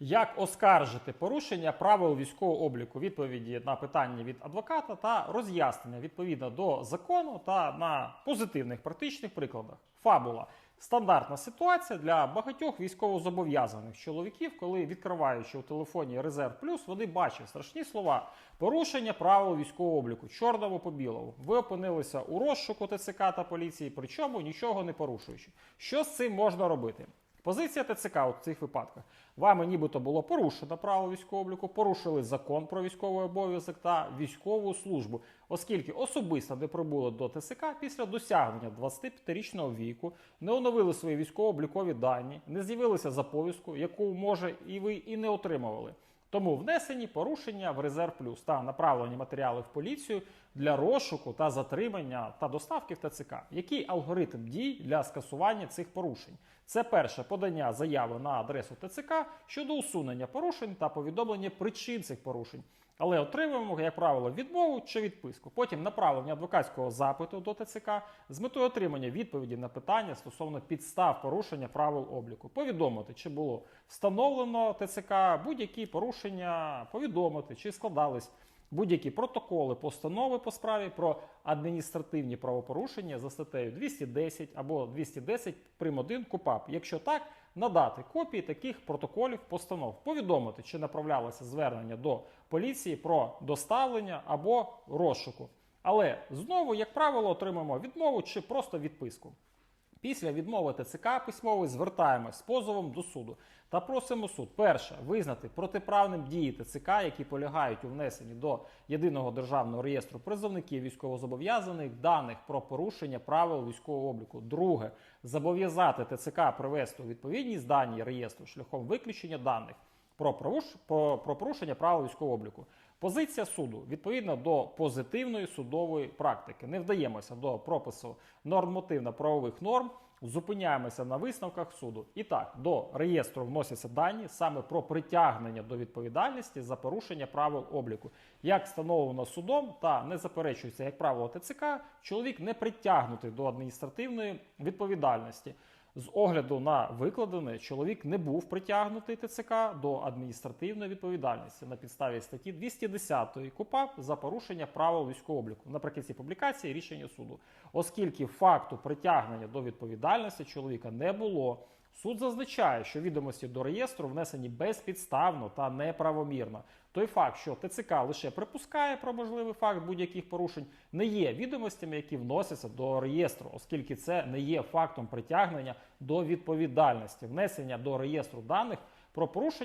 Як оскаржити порушення правил військового обліку? Відповіді на питання від адвоката та роз'яснення відповідно до закону та на позитивних практичних прикладах. Фабула стандартна ситуація для багатьох військовозобов'язаних чоловіків, коли відкриваючи у телефоні резерв плюс, вони бачать страшні слова порушення правил військового обліку, чорному по білому. Ви опинилися у розшуку ТЦК та поліції, причому нічого не порушуючи. Що з цим можна робити? Позиція ТЦК у цих випадках. Вами нібито було порушено право військового обліку, порушили закон про військовий обов'язок та військову службу, оскільки особисто не прибули до ТЦК після досягнення 25-річного віку, не оновили свої військово-облікові дані, не з'явилися за повістку, яку може і ви і не отримували. Тому внесені порушення в резерв плюс та направлені матеріали в поліцію для розшуку та затримання та доставки в ТЦК. Який алгоритм дій для скасування цих порушень? Це перше подання заяви на адресу ТЦК щодо усунення порушень та повідомлення причин цих порушень. Але отримуємо, як правило, відмову чи відписку. Потім направлення адвокатського запиту до ТЦК з метою отримання відповіді на питання стосовно підстав порушення правил обліку. Повідомити, чи було встановлено ТЦК будь-які порушення, повідомити, чи складались будь-які протоколи, постанови по справі про адміністративні правопорушення за статтею 210 або 210 прим. 1 КУПАП. Якщо так, надати копії таких протоколів постанов, повідомити, чи направлялося звернення до поліції про доставлення або розшуку. Але знову, як правило, отримаємо відмову чи просто відписку. Після відмови ТЦК письмової звертаємось з позовом до суду та просимо суд перше визнати протиправним дії ТЦК, які полягають у внесенні до єдиного державного реєстру призовників військовозобов'язаних даних про порушення правил військового обліку. Друге зобов'язати ТЦК привести у відповідність дані реєстру шляхом виключення даних про, порушення правил військового обліку. Позиція суду відповідно до позитивної судової практики. Не вдаємося до пропису нормативно-правових норм, зупиняємося на висновках суду. І так, до реєстру вносяться дані саме про притягнення до відповідальності за порушення правил обліку. Як встановлено судом та не заперечується, як правило, ТЦК, чоловік не притягнутий до адміністративної відповідальності. З огляду на викладене, чоловік не був притягнутий ТЦК до адміністративної відповідальності на підставі статті 210 КУПАП за порушення правил військового обліку наприкінці публікації рішення суду, оскільки факту притягнення до відповідальності чоловіка не було. Суд зазначає, що відомості до реєстру внесені безпідставно та неправомірно. Той факт, що ТЦК лише припускає про можливий факт будь-яких порушень, не є відомостями, які вносяться до реєстру, оскільки це не є фактом притягнення до відповідальності, внесення до реєстру даних про порушення.